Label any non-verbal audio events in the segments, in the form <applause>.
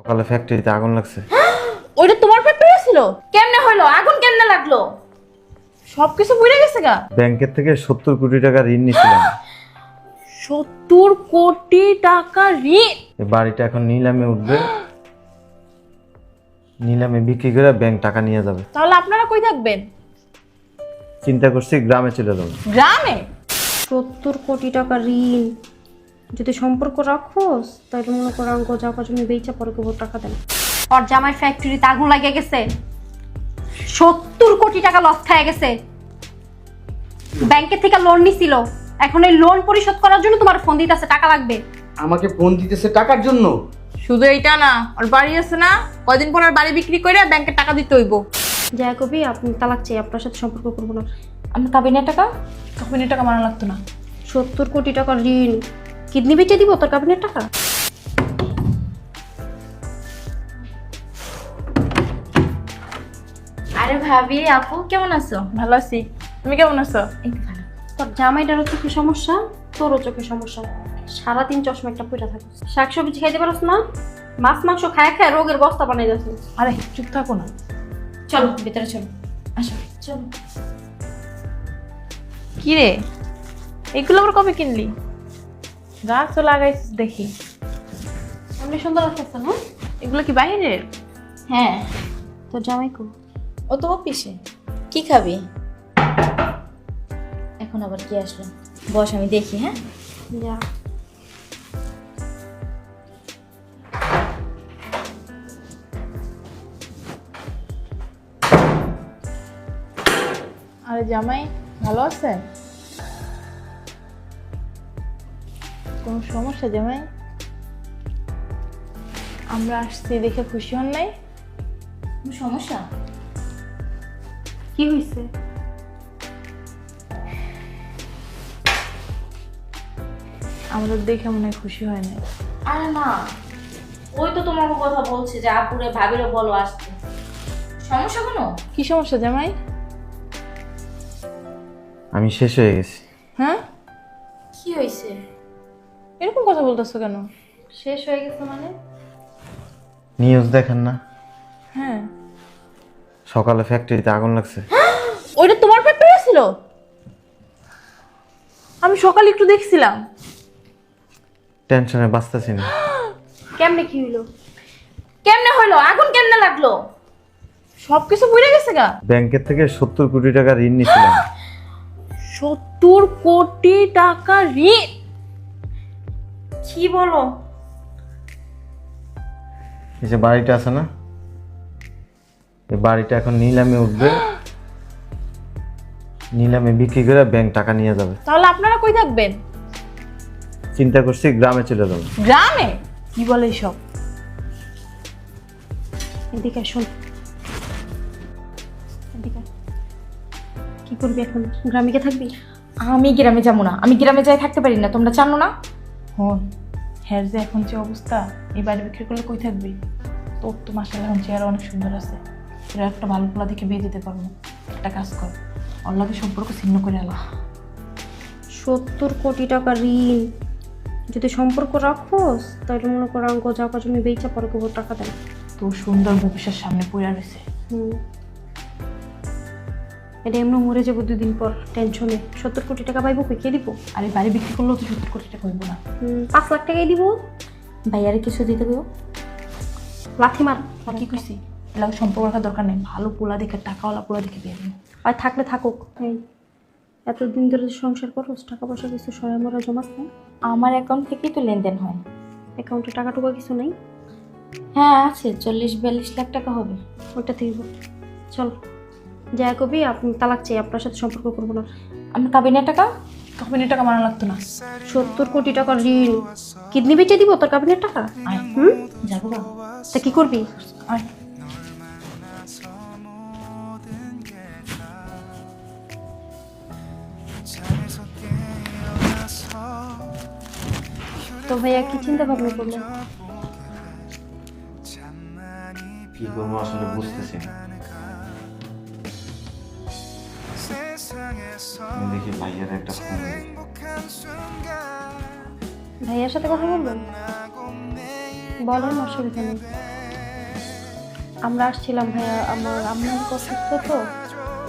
সকালে ফ্যাক্টরিতে আগুন লাগছে। ওইটা তোমার ফ্যাক্টরি ছিল? কেমনে হলো? আগুন কেমনে লাগল? সবকিছু বুঝে গেছে গা। ব্যাংকের থেকে সত্তর কোটি টাকা ঋণ নিয়েছিলাম। <gasps> সত্তর কোটি টাকা ঋণ? এই বাড়িটা এখন নিলামে উঠবে। নিলামে বিক্রি করে ব্যাংক টাকা নিয়ে যাবে। তাহলে আপনারা কই থাকবেন? চিন্তা করছি গ্রামে চলে যাব। গ্রামে? সত্তর কোটি টাকা ঋণ। যদি সম্পর্ক রাখোস তাহলে মনে করো আঙ্গ জায়গা জমি বেচা পরে কেবল টাকা দেন। ওর জামাই ফ্যাক্টরিতে আগুন লাগিয়ে গেছে। সত্তর কোটি টাকা লস খায় গেছে। ব্যাংকের থেকে লোন নিছিল। এখন এই লোন পরিশোধ করার জন্য তোমার ফোন দিতেছে টাকা লাগবে। আমাকে ফোন দিতেছে টাকার জন্য? শুধু এইটা না আর বাড়ি আছে না কয়দিন পর আর বাড়ি বিক্রি করে ব্যাংকে টাকা দিতে হইব। যা কবি আপনি তালাক চাই আপনার সাথে সম্পর্ক করব না। আমার কাবিনের টাকা? কাবিনের টাকা মানা লাগতো না। সত্তর কোটি টাকা ঋণ। কিডনি বেচে দিব তোর কাবিনের টাকা? আরে ভাবি আপু কেমন আছো? ভালো আছি। তুমি কেমন আছো। তোর জামাইটারও চোখে সমস্যা তোরও চোখে সমস্যা। সারাদিন চশমা একটা পুরা থাকে। শাকসবজি খাইতে পারস না? মাছ মাংস খায় খায় রোগের বস্তা বানাই যাচ্ছে আরে চুপ থাকো না। চলো ভিতরে চলো। আসো। চলো। কি রে? এগুলো আবার কবে কিনলি? গাছ তো লাগাইছিস দেখি। অনেক সুন্দর লাগতেছে না? এগুলো কি বাইরের? হ্যাঁ তোর জামাই কো। ও তো অফিসে। কি খাবি? এখন আবার কি আসলো? বস আমি দেখি হ্যাঁ? যা। আরে জামাই ভালো আছে কোনো সমস্যা জামাই আমরা আসছি দেখে খুশি হন নাই? কোনো সমস্যা? কি হয়েছে আমাদের দেখে মনে হয় খুশি হয় নাই। আরে না ওই তো তোমার কথা বলছে যে আপুরে ভাবিরও বলো আসতে। সমস্যা কোনো? কি সমস্যা জামাই? আমি শেষ হয়ে গেছি। হ্যাঁ? বলতেছো কেন? শেষ হয়ে গেছে মানে? নিউজ দেখেন না? হ্যাঁ। সকালে ফ্যাক্টরিতে আগুন লাগছে। <gasps> ওইটা তোমার পেপারে ছিল? আমি সকালে একটু দেখছিলাম। টেনশনে বাঁচতেছি না। <gasps> কেমনে কি হইল? কেমনে হইল? আগুন কেমনে লাগল? সবকিছু বুঝে গেছে গা। ব্যাংকের থেকে সত্তর কোটি টাকা ঋণ নিয়েছিলাম। <gasps> সত্তর কোটি টাকা ঋণ? কি বলো? এই যে বাড়িটা আছে না? এই বাড়িটা এখন নিলামে উঠবে। নিলামে বিক্রি করে ব্যাংক টাকা নিয়ে যাবে। তাহলে আপনারা কই থাকবেন? চিন্তা করছি গ্রামে চলে যাব। গ্রামে? কি বলে সব এদিকে শোন এদিকে। কি করবি এখন? গ্রামে গিয়ে থাকবি? আমি গ্রামে যাব না। আমি গ্রামে যাই থাকতে পারি না। তোমরা জানো না? হন হ্যার যে এখন যে অবস্থা এই বাড়ি বিক্রি করলে কই থাকবি? তোর তো মাসাল এখন চেহারা অনেক সুন্দর আছে। তোরা একটা ভালো পোলা দেখে বিয়ে দিতে পারব। একটা কাজ কর অল্লাহকে সম্পর্ক ছিন্ন করে আলা। সত্তর কোটি টাকা ঋণ। যদি সম্পর্ক রাখোস তাহলে মনে করো আঙ্গ জায়গা জমি বেচা পরে টাকা দেয় তোর সুন্দর ভবিষ্যৎ সামনে পড়ে রয়েছে। হুম। এটা এমনি মরে যাব দুদিন পর টেনশনে সত্তর কোটি টাকা পাইবো কে দিব আর এই বাড়ি বিক্রি করলেও তো সত্তর কোটি টাকা হইব না। পাঁচ লাখ টাকাই দিব। ভাইয়ারে কিছু দিতে গো লাথি মার। আর কি কইছি? এলাকা সম্পর্ক রাখার দরকার নেই। ভালো পোলা দেখে টাকাওয়ালা পোলা দেখে বিয়ে দিবি। আর থাকলে থাকুক। এই এতদিন ধরে সংসার করোস টাকা পয়সা কিছু সহায় মরা জমাস না আমার অ্যাকাউন্ট থেকেই তো লেনদেন হয়। অ্যাকাউন্টে টাকা টুকা কিছু নেই? হ্যাঁ আছে। চল্লিশ বিয়াল্লিশ লাখ টাকা হবে। ওটা থেকে চল। যা কবি আপনি তালাক চাই আপনার সাথে সম্পর্ক করব না। আমার কাবিনের টাকা কাবিনের টাকা মানা লাগতো না। সত্তর কোটি টাকার ঋণ। কিডনি বেচে দিব তোর কাবিনের টাকা? হুম? যাব তা কি করবি? আয়। তো ভাইয়া কি চিন্তা ভাবনা করলেন? কি করব আসলে বুঝতেছি না। দেখি ভাইয়ের একটা ফোন ভাইয়ার সাথে কথা বলবেন? বলেন অসুবিধা নেই। আমরা আসছিলাম ভাইয়া আমার আম্মু অসুস্থ তো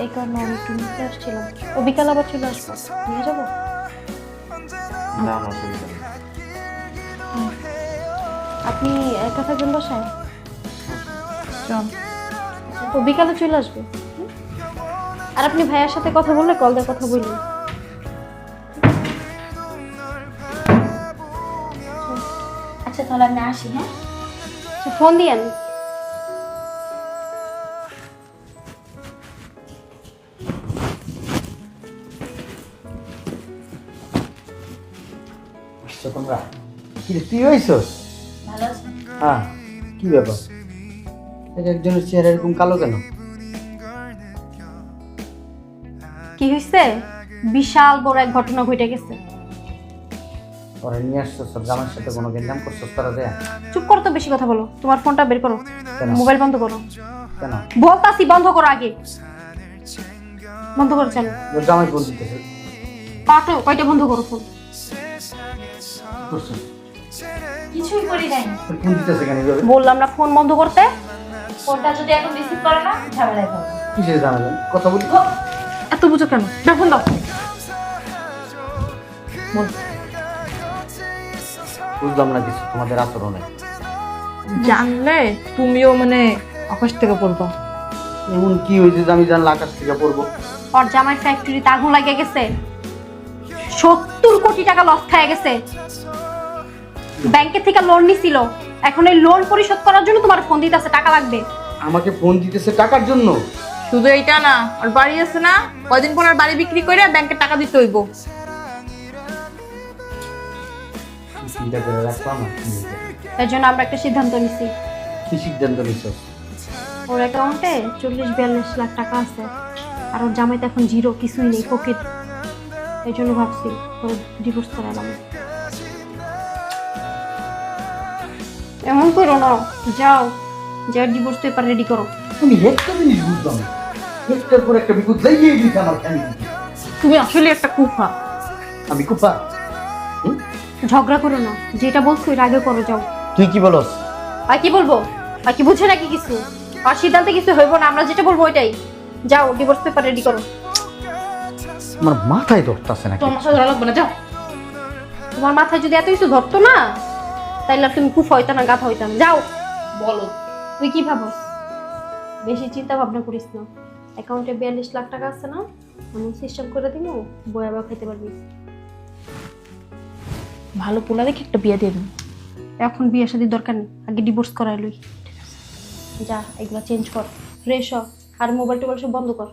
এই কারণে আমি একটু নিতে আসছিলাম। ও বিকাল আবার চলে আসব। নিয়ে যাব? না অসুবিধা নেই। আপনি একা থাকবেন বাসায়? চল। ও বিকালে চলে আসবে? আর আপনি ভাইয়ার সাথে কথা বললে কল দিয়ে কথা বললেন আচ্ছা তাহলে আমি আসি হ্যাঁ? ফোন দিয়েন আসছো তোমরা? কি তুই হয়েছস হ্যাঁ কি ব্যাপার? এক একজনের চেহারা এরকম কালো কেন? হয়েছে বিশাল বড় এক ঘটনা ঘটে গেছে। ওরা নিয়ে আসছো সব জামার সাথে কোনো গেঞ্জাম করছ তারা দেয়া। চুপ করো তো বেশি কথা বলো। তোমার ফোনটা বের করো। মোবাইল বন্ধ করো। কেন? বলতাছি বন্ধ করো আগে। বন্ধ করো চলো। জামাই ফোন দিতেছে। কয়টা বন্ধ করো ফোন? কিছুই করি নাই। ফোন দিতেছে কেন বললাম না ফোন বন্ধ করতে। ফোনটা যদি এখন রিসিভ করে না ঝামেলায় পাবো কিসের জানাবেন কথা বলি। এত বুঝো কেন? দেখুন দাও। বল। বুঝলাম না কিছু তোমাদের আচরণে। জানলে তুমিও মানে আকাশ থেকে পড়বা। এমন কি হয়েছে যে আমি জানলে আকাশ থেকে পড়ব? ওর জামাই ফ্যাক্টরিতে আগুন লাগিয়ে গেছে। সত্তর কোটি টাকা লস খায় গেছে। ব্যাংকে থেকে লোন নিছিল। এখন এই লোন পরিশোধ করার জন্য তোমার ফোন দিতে টাকা লাগবে। আমাকে ফোন দিতেছে টাকার জন্য? শুধু এইটা না আর বাড়ি আছে না কয়দিন পর আর বাড়ি বিক্রি করে ব্যাংকে টাকা দিতে হইব। চিন্তা করে। এর জন্য আমরা একটা সিদ্ধান্ত নিছি। কি সিদ্ধান্ত নিচ্ছ ওর অ্যাকাউন্টে চল্লিশ বিয়াল্লিশ লাখ টাকা আছে আর ওর জামাইতে এখন জিরো কিছুই নেই পকেট এই জন্য ভাবছি ওর ডিভোর্স করালাম এমন করো না যাও যাও ডিভোর্স পেপার রেডি করো। আমি একটা জিনিস বুঝলাম না। একটার পর একটা বিপদ লাগিয়ে দিতে আমার ফ্যামিলিকে তুমি আসলে একটা কুফা। আমি হুম? ঝগড়া করো না। যেটা বলছো এর আগে করো যাও। তুই কি বলস? আর কি বলব? আর কি বুঝে নাকি কিছু? আর সিদ্ধান্তে কিছু হইব না আমরা যেটা বলব ওইটাই। যাও ডিভোর্স পেপার রেডি করো। আমার মাথায় ধরতেছে নাকি? তোমার সাথে ধরা লাগবে না যাও। তোমার মাথায় যদি এত কিছু ধরতো না তাইলে তুমি কুফ হইতা না গাথা হইতা না। যাও। বলো তুই কি ভাবো বেশি চিন্তা ভাবনা করিস না। অ্যাকাউন্টে বিয়াল্লিশ লাখ টাকা আছে না আমি সিস্টেম করে দিব বয়া বা খেতে পারবি। ভালো পোলা দেখে একটা বিয়ে দিয়ে দিন। এখন বিয়ে শাদির দরকার নেই আগে ডিভোর্স করাই লই। যা এগুলো চেঞ্জ কর। ফ্রেশ হ আর মোবাইল টোবাইল সব বন্ধ কর।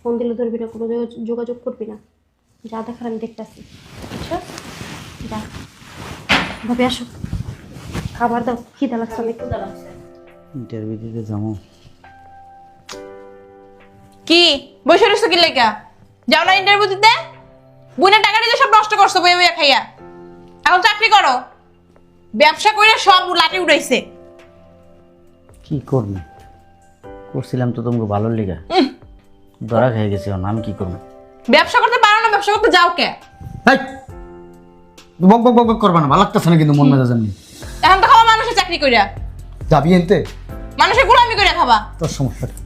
ফোন দিলে ধরবি না কোনো যোগাযোগ করবি না। যা দেখার আমি দেখতেছি। আচ্ছা? যা। ভাবে আসো। খাবার দাও খিদা লাগছে অনেক। ইন্টারভিউ দিতে যাব। কি? বসে রয়েছো কি লেখা যাও না ইন্টারভিউ দিতে। বুনে টাকা দিতে সব নষ্ট করছ বইয়া বইয়া খাইয়া। এখন চাকরি করো। ব্যবসা করে সব লাটে উড়াইছে। কি করবি? করছিলাম তো তোমাকে ভালো লেগে। ধরা খেয়ে গেছে আমি কি করব? ব্যবসা করতে পারো না ব্যবসা করতে যাও কে? বক বক বক বক করবা না ভালো লাগতেছে না কিন্তু মন মেজাজ এমনি। এখন তো খাওয়া মানুষের চাকরি কইরা। যাবি এনতে? মানুষের গোলামি করে খাবা। তোর সমস্যা কি?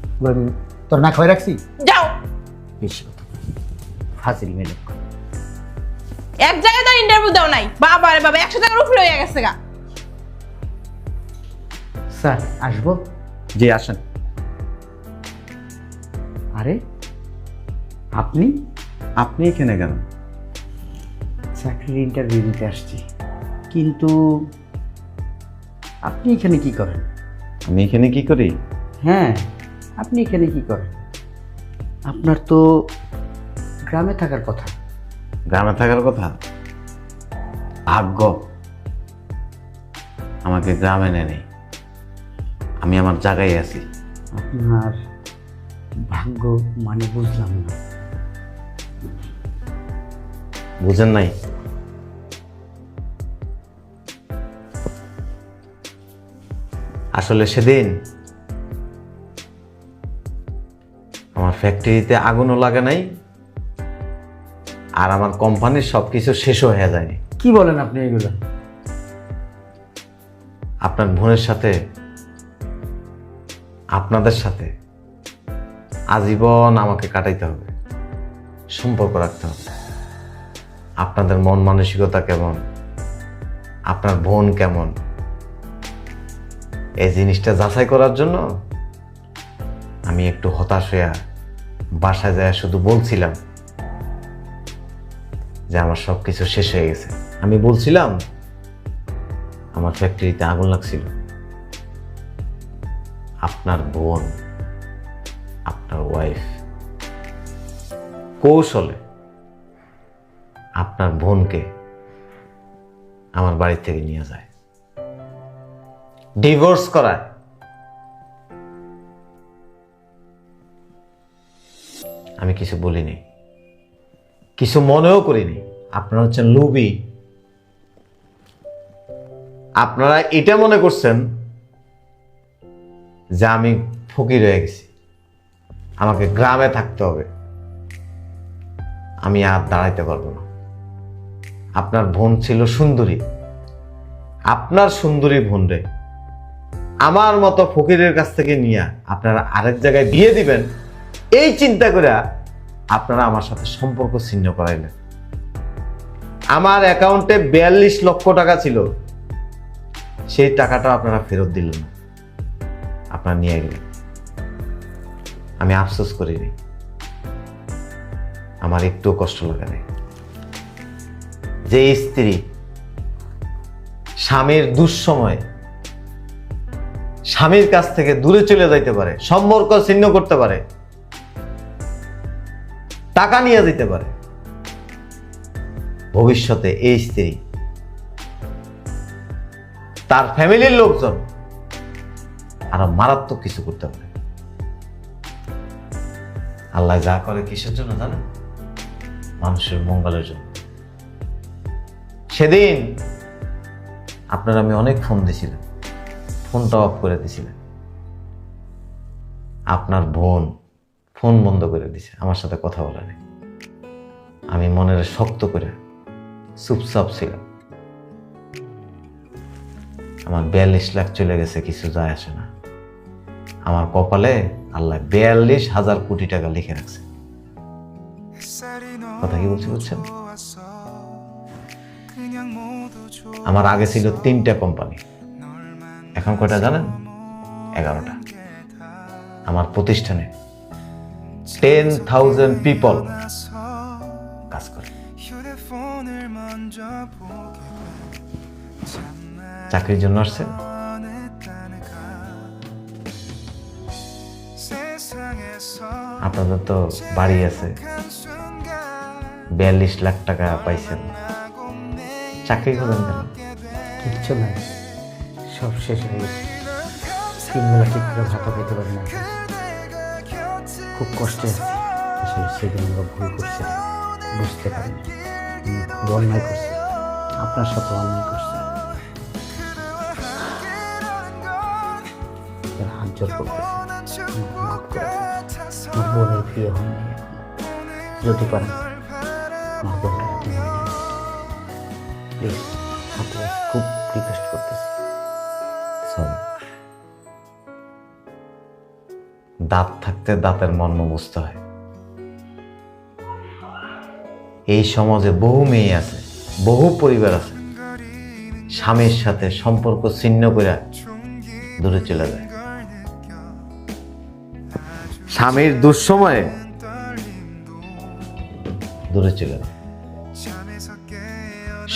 তোর না খাওয়াই রাখছি? যাও। বেশি কথা ফাজিল মেলে এক জায়গায় তো ইন্টারভিউ দাও নাই। বাবা রে বাবা একশো টাকার উপরে হয়ে গেছে গা। স্যার আসব? জি আসেন। আরে আপনি? আপনি এখানে কেন? চাকরির ইন্টারভিউ দিতে আসছি। কিন্তু আপনি এখানে কি করেন? আমি এখানে কি করি? হ্যাঁ। আপনি এখানে কি করেন? আপনার তো গ্রামে থাকার কথা। গ্রামে থাকার কথা? ভাগ্য। আমাকে গ্রামে নেই। আমি আমার জায়গায় আছি। আপনার ভাগ্য মানে বুঝলাম না। বুঝেন নাই? আসলে সেদিন আমার ফ্যাক্টরিতে আগুনও লাগে নাই আর আমার কোম্পানির সব কিছু শেষও হয়ে যায়নি। কি বলেন আপনি এগুলো? আপনার বোনের সাথে আপনাদের সাথে আজীবন আমাকে কাটাইতে হবে সম্পর্ক রাখতে হবে। আপনাদের মন মানসিকতা কেমন? আপনার বোন কেমন? এই জিনিসটা যাচাই করার জন্য আমি একটু হতাশ হইয়া বাসায় যায় শুধু বলছিলাম যে আমার সব কিছু শেষ হয়ে গেছে। আমি বলছিলাম, আমার ফ্যাক্টরিতে আগুন লাগছিল। আপনার বোন, আপনার ওয়াইফ কৌশলে আপনার বোনকে আমার বাড়ি থেকে নিয়ে যায়। ডিভোর্স করায়। আমি কিছু বলিনি। কিছু মনেও করিনি। আপনারা হচ্ছেন লুবি আপনারা এটা মনে করছেন যে আমি ফকির হয়ে গেছি। আমাকে গ্রামে থাকতে হবে। আমি আর দাঁড়াইতে পারব না। আপনার বোন ছিল সুন্দরী। আপনার সুন্দরী বোন রে। আমার মতো ফকিরের কাছ থেকে নিয়ে আপনারা আরেক জায়গায় বিয়ে দিবেন। এই চিন্তা করে আপনারা আমার সাথে সম্পর্ক ছিন্ন করাইলেন। আমার অ্যাকাউন্টে বিয়াল্লিশ লক্ষ টাকা ছিল। সেই টাকাটা আপনারা ফেরত দিলেন আপনারা নিয়ে গেলেন। আমি আফসোস করিনি। আমার একটু কষ্ট লাগে নাই। যে স্ত্রী স্বামীর দুঃসময় স্বামীর কাছ থেকে দূরে চলে যাইতে পারে, সম্পর্ক ছিন্ন করতে পারে টাকা নিয়ে যেতে পারে। ভবিষ্যতে এই স্ত্রী, তার ফ্যামিলির লোকজন আরও মারাত্মক কিছু করতে পারে। আল্লাহ যা করে কিসের জন্য জানেন? মানুষের মঙ্গলের জন্য। সেদিন আপনার আমি অনেক ফোন দিছিলাম। ফোনটা অফ করে দিছিলেন আপনার বোন ফোন বন্ধ করে দিছে, আমার সাথে কথা বলা নেই। আমি মনের শক্ত করে চুপচাপ ছিলাম। আমার বিয়াল্লিশ লাখ চলে গেছে, কিছু যায় আসে না। আমার কপালে আল্লাহ বিয়াল্লিশ হাজার কোটি টাকা লিখে রাখছে। কথা কি বলছি বুঝছেন? আমার আগে ছিল তিনটা কোম্পানি। এখন কয়টা জানেন? এগারোটা। আমার প্রতিষ্ঠানে টেন থাউজেন্ড পিপল কাজ করে। চাকরির জন্য আসছেন আপনাদের তো বাড়ি আছে। বিয়াল্লিশ লাখ টাকা পাইছেন। চাকরি খোঁজেন কেন? কিচ্ছু নাই। সব শেষ হয়ে গেছে। তিন বেলা ঠিক করে ভাতা পেতে পারি না। খুব কষ্টে আসলে সেদিন আমরা ভুল করছি। বুঝতে পারিনি আমি অন্যায় করছি। আপনার সাথে অন্যায় করছি। হাত জোর আমার বোনের বিয়ে হয়নি যদি পারেন, আমার প্লিজ ধরে খুব রিকোয়েস্ট করতেছি দাঁত ক্ষেত্রে দাঁতের মর্ম বুঝতে হয়। এই সমাজে বহু মেয়ে আছে, বহু পরিবার আছে। স্বামীর সাথে সম্পর্ক ছিন্ন করে দূরে চলে যায়। স্বামীর দুঃসময়ে দূরে চলে যায়।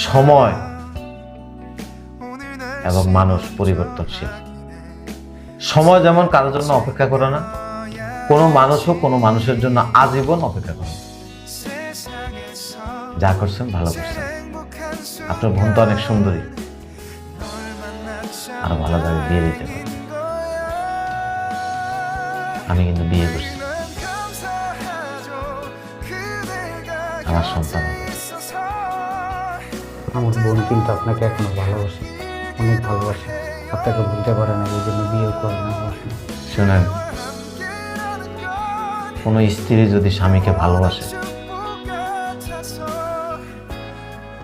সময় এবং মানুষ পরিবর্তনশীল। সময় যেমন কারোর জন্য অপেক্ষা করে না কোনো মানুষও কোনো মানুষের জন্য আজীবন অপেক্ষা করে যা করছেন ভালো করছেন। আপনার বোন তো অনেক সুন্দরী। আর ভালোভাবে বিয়ে দিতে আমি কিন্তু বিয়ে করছি। আমার সন্তান। আমার বোন কিন্তু আপনাকে এখনও ভালোবাসে অনেক ভালোবাসে। আপনাকে বলতে পারে না এই জন্য বিয়ে করে না কোনো স্ত্রী যদি স্বামীকে ভালোবাসে,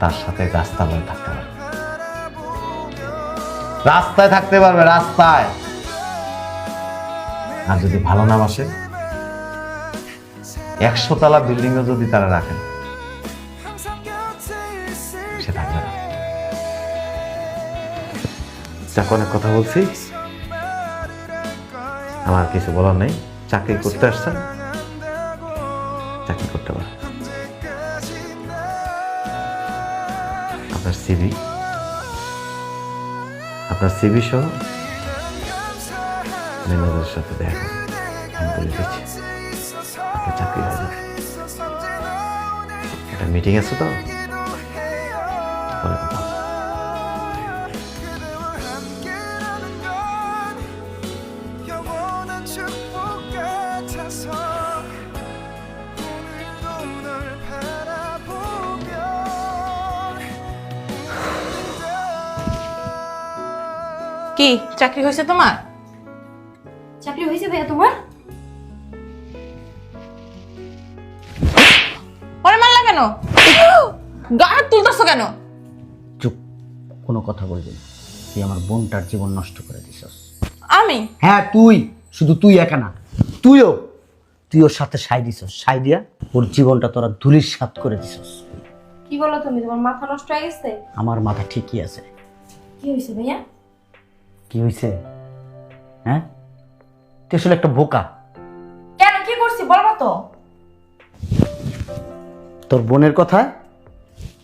তার সাথে গাছতলায় থাকতে পারবে। রাস্তায় থাকতে পারবে, রাস্তায়। আর যদি ভালো না বাসে, একশো তালা এ যদি তারা রাখেন সে অনেক কথা বলছি। আমার কিছু বলার নেই। চাকরি করতে আসছেন। চাকরি করতে পারেন আপনার সিবি আপনার সিবি সহ ম্যানেজারের সাথে দেখা আমি বলে দিচ্ছি চাকরি হবে একটা মিটিং আছে তো? কি চাকরি হয়েছে তোমার? চাকরি হয়েছে ভাইয়া তোমার? পরে মারলা কেন? গা হাত তুলতেছো কেন? চুপ কোনো কথা বলবি না। তুই আমার বোনটার জীবন নষ্ট করে দিছস। আমি? হ্যাঁ তুই শুধু তুই একা না তুইও। তুই ওর সাথে সাই দিছস সাই দিয়া ওর জীবনটা তোরা ধুলির সাত করে দিছস। কি বলো তুমি তোমার মাথা নষ্ট হয়ে গেছে? আমার মাথা ঠিকই আছে। কি হয়েছে ভাইয়া? কি হয়েছে হ্যাঁ? তুই আসলে একটা বোকা। কেন? কি করছি? বলব তো। তোর বোনের কথায়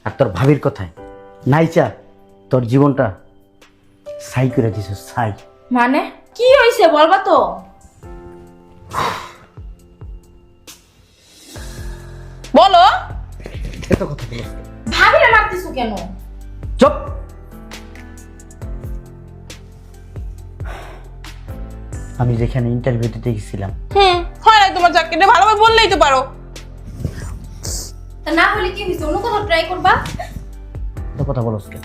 আর তোর ভাবির কথায়। নাইচা তোর জীবনটা সাই করে দিছস সাই মানে? কি হয়েছে বলবা তো। বলো। এত কথা বলো। ভাবিরে মারতেছো কেন? চুপ। আমি যেখানে ইন্টারভিউ দিতে গেছিলাম। হুম হয় না তোমার চাকরিটা ভালোভাবে বললেই তো পারো। তা না হলে কি হয়েছে অন্য কোথাও ট্রাই করবা? এত কথা কেন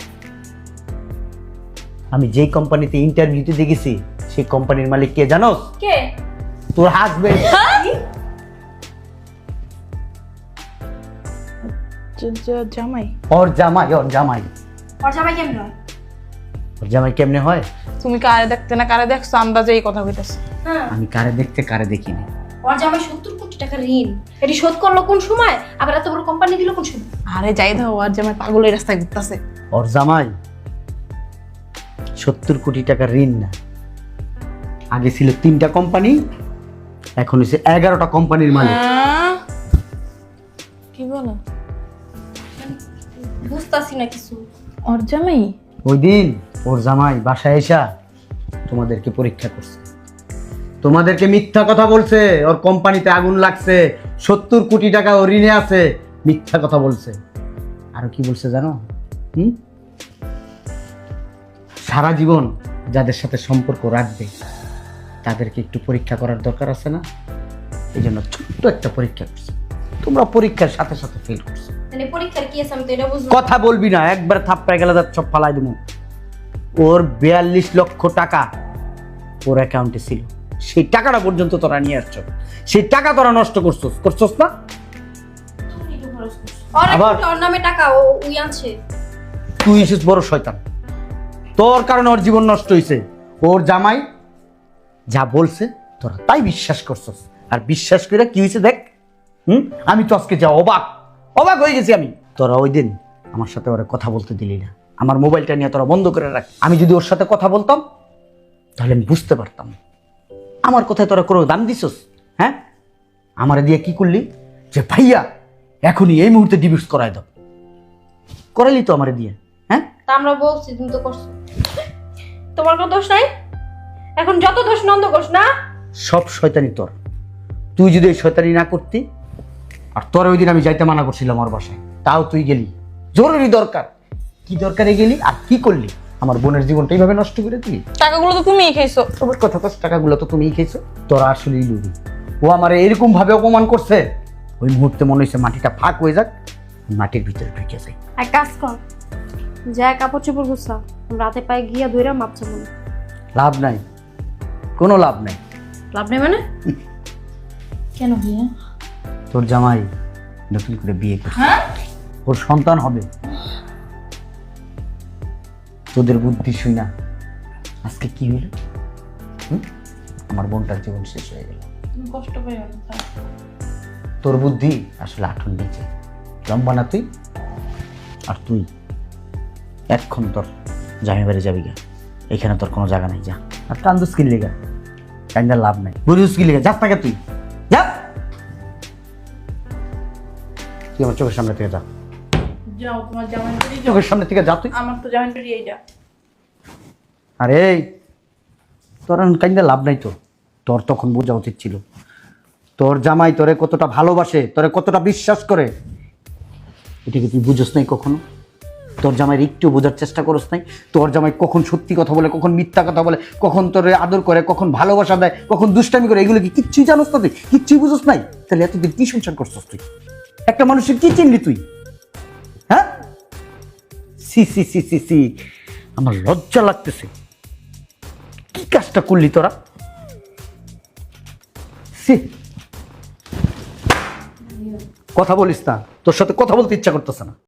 আমি যেই কোম্পানিতে ইন্টারভিউ দিতে গেছি সেই কোম্পানির মালিক কে জানোস? কে? তোর হাজবেন্ড জামাই। ওর জামাই ওর জামাই। ওর জামাই কেমন হয়? ওর জামাই কেমনে হয়? তুমি কারে দেখতে না কারে দেখছ? আন্দাজে এই কথা কইতেছ। হ্যাঁ। আমি কারে দেখতে কারে দেখিনি। ওর জামাই সত্তর কোটি টাকা ঋণ এটি শোধ করল কোন সময়? আবার এত বড় কোম্পানি দিল কোন সময়? আরে যাই জামাই পাগলের রাস্তায় ঘুরতেছে। ওর জামাই সত্তর কোটি টাকা ঋণ না। আগে ছিল তিনটা কোম্পানি এখন হচ্ছে এগারোটা কোম্পানির মালিক। কি বলো? বুঝতেছি না কিছু। ওর জামাই? ওই দিন ওর জামাই বাসায় এসা তোমাদেরকে পরীক্ষা করছে। তোমাদেরকে মিথ্যা কথা বলছে ওর কোম্পানিতে আগুন লাগছে সত্তর কোটি টাকা ও ঋণে আছে মিথ্যা কথা বলছে। আরও কি বলছে জানো? হুম? সারা জীবন যাদের সাথে সম্পর্ক রাখবে তাদেরকে একটু পরীক্ষা করার দরকার আছে না? এই জন্য ছোট্ট একটা পরীক্ষা করছে। তোমরা পরীক্ষার সাথে সাথে ফেল করছ। বুঝলাম কথা বলবি না একবার থাপ্পায় গেলে সব ফালাই দেবো। ওর বিয়াল্লিশ লক্ষ টাকা ওর অ্যাকাউন্টে ছিল। সেই টাকাটা পর্যন্ত তোরা নিয়ে আসছো। সেই টাকা তোরা নষ্ট করছস। করছস না? তুমি একটু খরচ করছ। ওর আবার? ওর নামে টাকা ও উই আনছে। তুই এসেছিস বড় শয়তান। তোর কারণে ওর জীবন নষ্ট হয়েছে ওর জামাই যা বলছে তোরা তাই বিশ্বাস করছস। আর বিশ্বাস করে কি হয়েছে দেখ হুম? আমি তো আজকে যা অবাক। অবাক হয়ে গেছি আমি। তোরা ওই দিন আমার সাথে ওরা কথা বলতে দিলি না। আমার মোবাইলটা নিয়ে তোরা বন্ধ করে রাখ। আমি যদি ওর সাথে কথা বলতাম তাহলে আমি বুঝতে পারতাম। আমার কথায় তোরা কোনো দাম দিছস? হ্যাঁ? আমার দিয়ে কি করলি? যে ভাইয়া এখনই এই মুহূর্তে ডিভিউস করাই দাও। করাইলি তো আমার দিয়ে হ্যাঁ? তা আমরা বলছি তুমি তো করছ। তোমার কোনো দোষ নাই? এখন যত দোষ নন্দ ঘোষ না? সব শয়তানি তোর। তুই যদি এই শয়তানি না করতি আর তোর ওই দিন আমি যাইতে মানা করছিলাম আমার বাসায় তাও তুই গেলি। জরুরি দরকার। কি দরকারে গেলি আর কি করলি? আমার বোনের জীবনটা এইভাবে নষ্ট করে দিলি? টাকাগুলো তো তুমিই খেয়েছো। তোমার কথা তো টাকাগুলো তো তুমিই খেয়েছো। তোরা আসলেই লুবি। ও আমার এরকম ভাবে অপমান করছে। ওই মুহূর্তে মনে হয়েছে মাটিটা ফাঁক হয়ে যাক মাটির ভিতরে ঢুকে যাই। এক কাজ কর যা কাপড় চোপড় গুছা রাতে পায়ে গিয়া ধইরা মাপছে মনে লাভ নাই। কোনো লাভ নাই। লাভ নেই মানে? কেন ভাইয়া তোর জামাই নতুন করে বিয়ে করছে। ওর সন্তান হবে। তোদের বুদ্ধি শুই না। আজকে কি হইল? আমার বোনটার জীবন শেষ হয়ে গেল। কষ্ট পেয়ে তোর বুদ্ধি আসলে আঠুর নিচে। লম্বা না তুই? আর তুই? এক্ষণ তোর জামি বাড়ি যাবি গা। এখানে তোর কোনো জায়গা নাই যা। আর কান্দুস কিনলি গা কান্দার লাভ নাই। বুঝুস কিনলি গা যাস না তুই। যা! তুই আমার চোখের সামনে থেকে যা। যাও তোমার জামাই বাড়ি যাও। চোখের সামনে থেকে যা তুই। আমার তো জামাই বাড়ি এইটা আরে তোর এখন কাইন্দা লাভ নাই তো। তোর তখন বোঝা উচিত ছিল। তোর জামাই তোরে কতটা ভালোবাসে তোরে কতটা বিশ্বাস করে। এটা কি তুই বুঝোস নাই কখনো? তোর জামাইয়ের একটু বোঝার চেষ্টা করস নাই? তোর জামাই কখন সত্যি কথা বলে কখন মিথ্যা কথা বলে কখন তোরে আদর করে কখন ভালোবাসা দেয় কখন দুষ্টামি করে এগুলো কি কিচ্ছুই জানোস না তুই কিচ্ছুই বুঝোস নাই? তাহলে এতদিন কি সংসার করছস তুই? একটা মানুষের কি চিনলি তুই? হ্যাঁ? সি সি সি সি সি। আমার লজ্জা লাগতেছে। কি কাজটা করলি তোরা? সি। কথা বলিস না। তোর সাথে কথা বলতে ইচ্ছা করতেছে না।